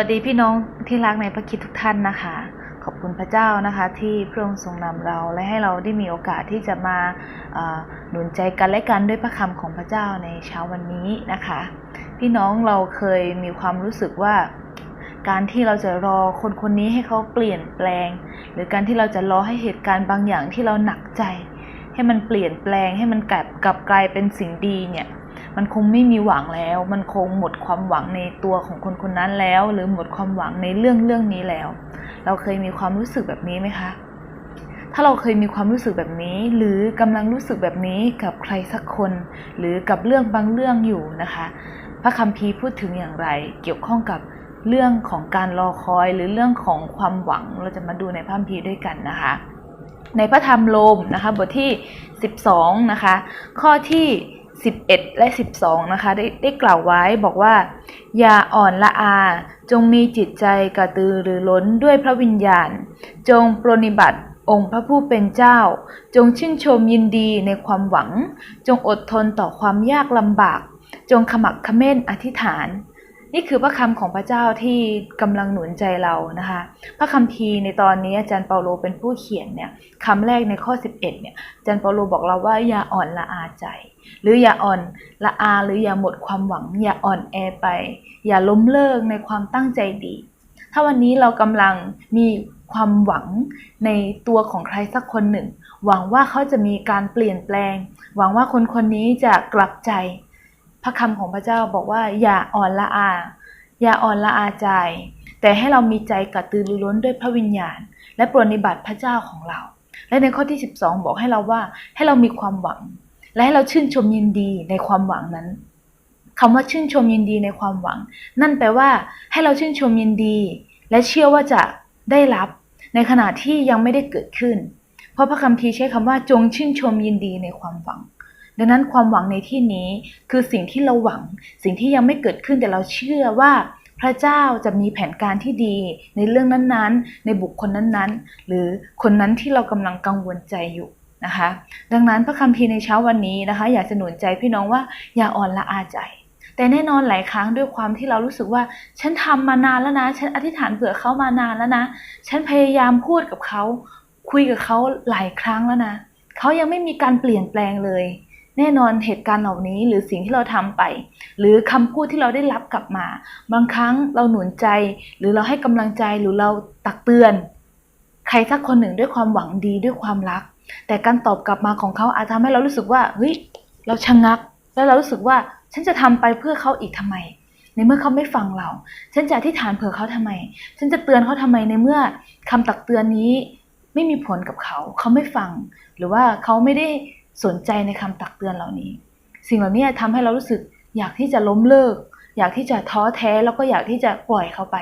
วัสดีพี่น้องที่รักในพระคิดทุกท่านนะคะ ขอบคุณพระเจ้านะคะ ที่พระองค์ทรงนำเราและให้เราได้มีโอกาสที่จะมาหนุนใจกันและกันด้วยพระคำของพระเจ้าในเช้าวันนี้นะคะ พี่น้องเราเคยมีความรู้สึกว่า การที่เราจะรอคนคนนี้ให้เขาเปลี่ยนแปลง หรือการที่เราจะรอให้เหตุการณ์บางอย่างที่เราหนักใจ ให้มันเปลี่ยนแปลงให้มันกลับกลับกลายเป็นสิ่งดีเนี่ย มันคงไม่มีหวังแล้ว มันคงหมดความหวังในตัวของคนคนนั้นแล้ว หรือหมดความหวังในเรื่องเรื่องนี้แล้ว เราเคยมีความรู้สึกแบบนี้ไหมคะ ถ้าเราเคยมีความรู้สึกแบบนี้ หรือกำลังรู้สึกแบบนี้กับใครสักคน หรือกับเรื่องบางเรื่องอยู่นะคะ พระคัมภีร์พูดถึงอย่างไร เกี่ยวข้องกับเรื่องของการรอคอยหรือเรื่องของความหวังเราจะมาดูในพระคัมภีร์ด้วยกันนะคะ ในพระธรรมโรมนะคะบทที่ 12 นะคะ ข้อที่ 11 และ 12 นะคะได้ได้กล่าวไว้บอกว่า อย่าอ่อนละอา จงมีจิตใจกระตือรือร้นด้วยพระวิญญาณ จงปรนนิบัติองค์พระผู้เป็นเจ้า จงชื่นชมยินดีในความหวัง จงอดทนต่อความยากลำบาก จงขมักเขม้นอธิษฐาน นี่คือพระคำของพระเจ้าที่กำลังหนุนใจเรานะคะ พระคัมภีร์ในตอนนี้อาจารย์เปาโลเป็นผู้เขียนเนี่ยคำแรกในข้อ 11เนี่ยอาจารย์เปาโลบอกเราว่าอย่าอ่อนละอาใจ หรืออย่าอ่อนละอาหรืออย่าหมดความหวัง อย่าอ่อนแอไป อย่าล้มเลิกในความตั้งใจดี ถ้าวันนี้เรากำลังมีความหวังในตัวของใครสักคนหนึ่ง หวังว่าเขาจะมีการเปลี่ยนแปลง หวังว่าคนคนนี้จะกลับใจ พระคำของพระเจ้าบอกว่าอย่าอ่อนละอา อย่าอ่อนละอาใจ แต่ให้เรามีใจกระตือรือร้นด้วยพระวิญญาณ และปรนนิบัติพระเจ้าของเรา และในข้อที่ 12 บอกให้เราว่าให้เรามีความหวัง และให้เราชื่นชมยินดีในความหวังนั้นคำว่าชื่นชมยินดีในความหวัง นั่นแปลว่าให้เราชื่นชมยินดี และเชื่อว่าจะได้รับในขณะที่ยังไม่ได้เกิดขึ้น เพราะพระคัมภีร์ใช้คำว่าจงชื่นชมยินดีในความหวัง ดังนั้นความหวังในที่นี้คือสิ่งที่เราหวัง สิ่งที่ยังไม่เกิดขึ้นแต่เราเชื่อว่า พระเจ้าจะมีแผนการที่ดีในเรื่องนั้นๆ ในบุคคลนั้นๆ หรือคนนั้นที่เรากำลังกังวลใจอยู่นะคะ ดังนั้นพระคัมภีร์ในเช้าวันนี้นะคะ อยากจะหนุนใจพี่น้องว่าอย่าอ่อนละอาใจแต่แน่นอนหลายครั้งด้วยความที่เรารู้สึกว่า ฉันทำมานานแล้วนะ ฉันอธิษฐานเผื่อเขามานานแล้วนะ ฉันพยายามพูดกับเขา คุยกับเขาหลายครั้งแล้วนะเขายังไม่มีการเปลี่ยนแปลงเลย แน่นอนเหตุการณ์เหล่านี้หรือสิ่งที่เราทำไป หรือคำพูดที่เราได้รับกลับมา บางครั้งเราหนุนใจ หรือเราให้กำลังใจหรือเราตักเตือน ใครสักคนหนึ่งด้วยความหวังดีด้วยความรัก แต่การตอบกลับมาของเขาอาจทำให้เรารู้สึกว่าเฮ้ยเราชะงัก แล้วเรารู้สึกว่าฉันจะทำไปเพื่อเขาอีกทำไม ในเมื่อเขาไม่ฟังเรา ฉันจะอธิษฐานเผื่อเขาทำไม ฉันจะเตือนเขาทำไมในเมื่อคำตักเตือนนี้ไม่มีผลกับเขา เขาไม่ฟัง หรือว่าเขาไม่ได้ สนใจในคำตักเตือนเหล่านี้ สิ่งเหล่านี้ทำให้เรารู้สึกอยากที่จะล้มเลิก อยากที่จะท้อแท้แล้วก็อยากที่จะปล่อยเขาไป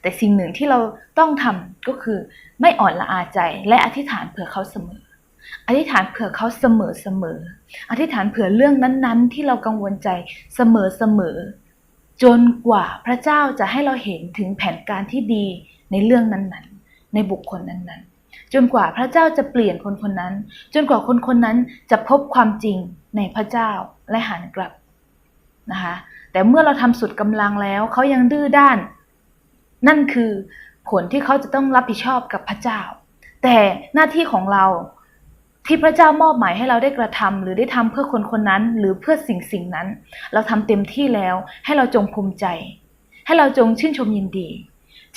แต่สิ่งหนึ่งที่เราต้องทำก็คือไม่อ่อนละอาใจและอธิษฐานเผื่อเขาเสมอ อธิษฐานเผื่อเขาเสมอเสมอ อธิษฐานเผื่อเรื่องนั้นๆ ที่เรากังวลใจเสมอเสมอ จนกว่าพระเจ้าจะให้เราเห็นถึงแผนการที่ดีในเรื่องนั้นๆ ในบุคคลนั้นๆ จนกว่าพระเจ้าจะเปลี่ยนคนคนนั้น จนกว่าคนคนนั้นจะพบความจริงในพระเจ้าและหันกลับนะคะแต่เมื่อเราทำสุดกำลังแล้วเขายังดื้อด้าน นั่นคือผลที่เขาจะต้องรับผิดชอบกับพระเจ้า แต่หน้าที่ของเราที่พระเจ้ามอบหมายให้เราได้กระทำหรือได้ทำเพื่อคนคนนั้น หรือเพื่อสิ่งสิ่งนั้น เราทำเต็มที่แล้วให้เราจงภูมิใจ ให้เราจงชื่นชมยินดี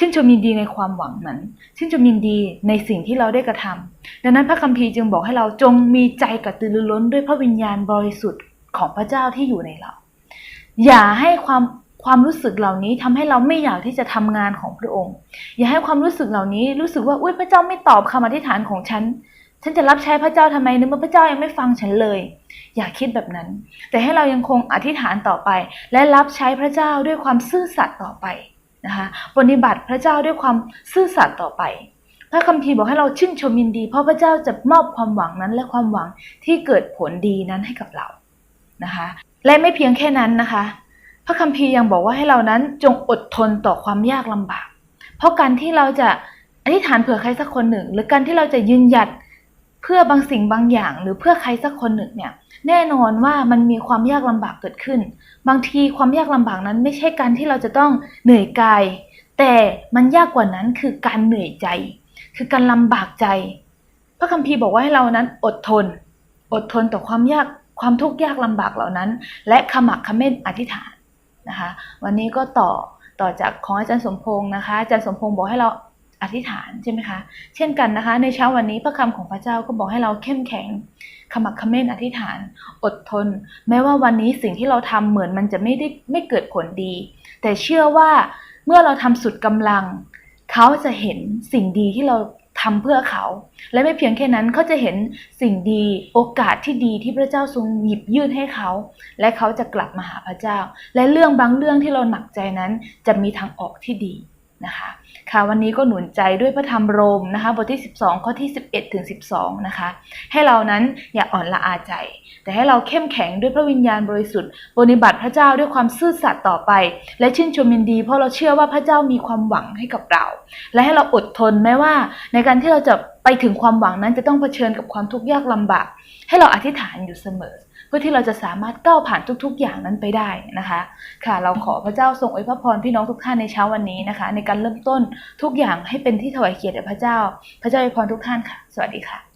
ชื่นชมยินดีในความหวังนั้นชื่นชมยินดีในสิ่งที่เราได้กระทำดังนั้นพระคัมภีร์จึงบอกให้เราจงมีใจกระตือรือร้นด้วยพระวิญญาณบริสุทธิ์ของพระเจ้าที่อยู่ในเรา อย่าให้ความความรู้สึกเหล่านี้ทำให้เราไม่อยากที่จะทำงานของพระองค์ อย่าให้ความรู้สึกเหล่านี้รู้สึกว่าอุ้ยพระเจ้าไม่ตอบคำอธิษฐานของฉัน ฉันจะรับใช้พระเจ้าทำไมนเมื่อพระเจ้ายังไม่ฟังฉันเลย อย่าคิดแบบนั้น แต่ให้เรายังคงอธิษฐานต่อไป และรับใช้พระเจ้าด้วยความซื่อสัตย์ต่อไป นะคะปฏิบัติพระเจ้าด้วยความซื่อสัตย์ต่อไป พระคัมภีร์บอกให้เราชื่นชมยินดี เพราะพระเจ้าจะมอบความหวังนั้นและความหวังที่เกิดผลดีนั้นให้กับเรานะคะ และไม่เพียงแค่นั้นนะคะ พระคัมภีร์ยังบอกว่าให้เรานั้นจงอดทนต่อความยากลำบาก เพราะการที่เราจะอธิษฐานเผื่อใครสักคนหนึ่ง หรือการที่เราจะยืนหยัด เพื่อบางสิ่งบางอย่างหรือเพื่อใครสักคนหนึ่งเนี่ยแน่นอนว่ามันมีความยากลำบากเกิดขึ้น บางทีความยากลำบากนั้นไม่ใช่การที่เราจะต้องเหนื่อยกาย แต่มันยากกว่านั้นคือการเหนื่อยใจ คือการลำบากใจ พระคัมภีร์บอกว่าให้เรานั้นอดทน อดทนต่อความยากความทุกข์ยากลำบากเหล่านั้น และขมักขม้นอธิษฐานนะคะ วันนี้ก็ต่อต่อจากของอาจารย์สมพงษ์นะคะอาจารย์สมพงษ์บอกให้เรา อธิษฐานใช่ไหมคะ เช่นกันนะคะ ในเช้าวันนี้พระคำของพระเจ้าก็บอกให้เราเข้มแข็งขมักขม้นอธิษฐาน อดทน แม้ว่าวันนี้สิ่งที่เราทำเหมือนมันจะไม่ได้ไม่เกิดผลดี แต่เชื่อว่าเมื่อเราทำสุดกำลัง เขาจะเห็นสิ่งดีที่เราทำเพื่อเขา และไม่เพียงแค่นั้นเขาจะเห็นสิ่งดีโอกาสที่ดีที่พระเจ้าทรงหยิบยื่นให้เขา และเขาจะกลับมาหาพระเจ้า และเรื่องบางเรื่องที่เราหนักใจนั้นจะมีทางออกที่ดี นะคะค่ะวันนี้ก็หนุนใจด้วยพระธรรมโรมนะคะบทที่ 12 ข้อที่ 11 ถึง 12 นะคะ ให้เรานั้นอย่าอ่อนละอาใจ แต่ให้เราเข้มแข็งด้วยพระวิญญาณบริสุทธิ์ปฏิบัติพระเจ้าด้วยความซื่อสัตย์ต่อไป และชื่นชมยินดี เพราะเราเชื่อว่าพระเจ้ามีความหวังให้กับเรา และให้เราอดทนแม้ว่า ในการที่เราจะไปถึงความหวังนั้นจะต้องเผชิญกับความทุกข์ยากลำบาก ให้เราอธิษฐานอยู่เสมอ เพื่อที่เราจะสามารถก้าวผ่านทุก ๆ อย่างนั้นไปได้นะคะ ค่ะ เราขอพระเจ้าทรงอวยพระพรพี่น้องทุกท่านในเช้าวันนี้นะคะ ในการเริ่มต้นทุกอย่างให้เป็นที่ถวายเกียรติแด่พระเจ้า พระเจ้าอวยพรทุกท่านค่ะ สวัสดีค่ะ